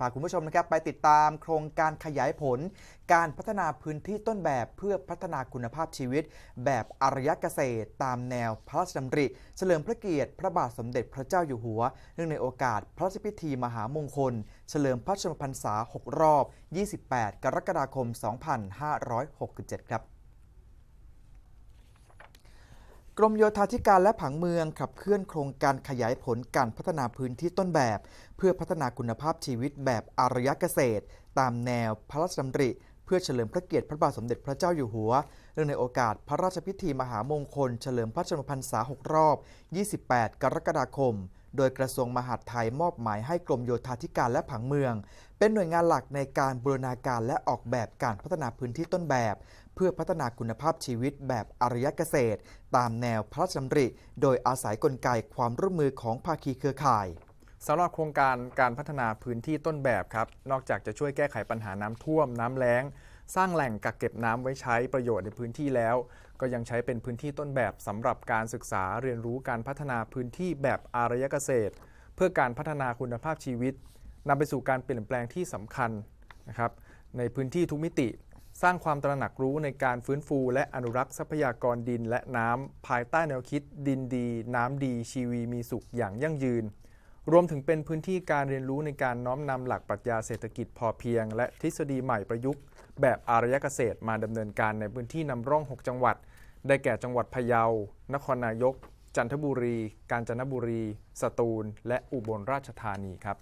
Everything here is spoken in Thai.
พาคุณผู้ชมนะครับไปติดตามโครงการขยายผล การพัฒนาพื้นที่ต้นแบบเพื่อพัฒนาคุณภาพชีวิต แบบอารยเกษตร ตามแนวพระราชดำริ เฉลิมพระเกียรติ พระบาทสมเด็จพระเจ้าอยู่หัว เนื่องในโอกาสพระราชพิธีมหามงคล เฉลิมพระชนมพรรษา 6 รอบ 28 กรกฎาคม 2567 ครับ กรมโยธาธิการและผังเมืองขับเคลื่อนโครงการขยายผลการพัฒนาพื้นที่ต้นแบบ เพื่อพัฒนาคุณภาพชีวิตแบบอารยเกษตร ตามแนวพระราชดำริ เพื่อเฉลิมพระเกียรติพระบาทสมเด็จพระเจ้าอยู่หัวเนื่องในโอกาสพระราชพิธีมหามงคล เฉลิมพระชนมพรรษา 6 รอบ 28 กรกฎาคม โดยกระทรวงมหาดไทยมอบหมายให้กรมโยธาธิการและผังเมือง เป็นหน่วยงานหลักในการบูรณาการและออกแบบการพัฒนาพื้นที่ต้นแบบ เพื่อพัฒนาคุณภาพชีวิตแบบอารยเกษตร ตามแนวพระราชดำริ โดยอาศัยกลไกความร่วมมือของภาคีเครือข่ายสำหรับโครงการการพัฒนาพื้นที่ต้นแบบครับ นอกจากจะช่วยแก้ไขปัญหาน้ำท่วม น้ำแล้ง สร้างแหล่งกักเก็บน้ำไว้ใช้ประโยชน์ในพื้นที่แล้ว ก็ยังใช้เป็นพื้นที่ต้นแบบสำหรับการศึกษาเรียนรู้การพัฒนาพื้นที่แบบอารยเกษตร เพื่อการพัฒนาคุณภาพชีวิตนำไปสู่การเปลี่ยนแปลงที่สำคัญนะครับในพื้นที่ทุกมิติ สร้างความตระหนักรู้ในการฟื้นฟู และอนุรักษ์ทรัพยากรดินและน้ำภายใต้แนวคิด ดินดี น้ำดี ชีวีมีสุขอย่างยั่งยืน รวมถึงเป็นพื้นที่การเรียนรู้ในการน้อมนำหลักปรัชญาเศรษฐกิจพอเพียง และทฤษฎีใหม่ประยุกต์ แบบอารยเกษตรมาดำเนินการในพื้นที่นำร่อง 6 จังหวัด ได้แก่จังหวัดพะเยา นครนายก จันทบุรี กาญจนบุรี สตูล และอุบลราชธานีครับ